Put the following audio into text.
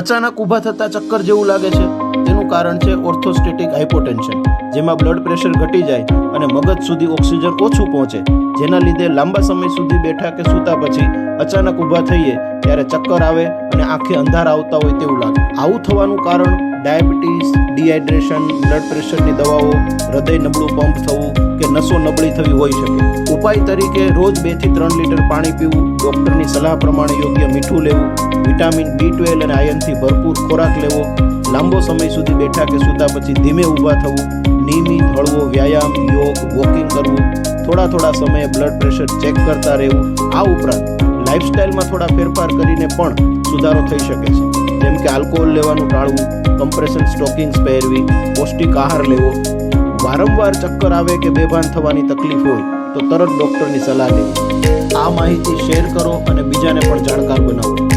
અચાનક ઊભા થતા ચક્કર જેવું લાગે છે. તેનું કારણ છે ઓર્થોસ્ટેટિક હાઇપોટેન્શન જેમાં બ્લડ પ્રેશર ઘટી જાય અને મગજ સુધી ઓક્સિજન ઓછું પહોંચે. જેના લીધે લાંબા સમય સુધી બેઠા કે સૂતા પછી અચાનક ઊભા થઈએ ત્યારે ચક્કર આવે અને આંખે અંધાર આવતા હોય તેવું લાગે. આવું થવાનું કારણ ડાયાબિટીસ, ડિહાઇડ્રેશન બ્લડ પ્રેશરની દવાઓ, હૃદય નબળું પંપ થવું કે નસો નબળી થવી હોઈ શકે. ઉપાય તરીકે રોજ બેથી ત્રણ લીટર પાણી પીવું ડૉક્ટરની સલાહ પ્રમાણે યોગ્ય મીઠું લેવું વિટામિન બી ટ્વેલ્વ અને આયનથી ભરપૂર ખોરાક લેવો. લાંબો સમય સુધી બેઠા કે સૂતા પછી ધીમે ઊભા થવું. નિયમિત હળવો વ્યાયામ, યોગ, વોકિંગ કરવું. થોડા થોડા સમયે બ્લડ પ્રેશર ચેક કરતા રહેવું. આ ઉપરાંત લાઇફસ્ટાઇલમાં થોડા ફેરફાર કરીને પણ સુધારો થઈ શકે છે. જેમ કે આલ્કોહોલ લેવાનું ટાળવું, કમ્પ્રેશન સ્ટોકિંગ્સ પહેરવી, પૌષ્ટિક આહાર લેવો. વારંવાર ચક્કર આવે કે બેભાન થવાની તકલીફ હોય, તો તરત ડૉક્ટરની સલાહ લેવી. આ માહિતી શેર કરો અને બીજાને પણ જાણકાર બનાવો.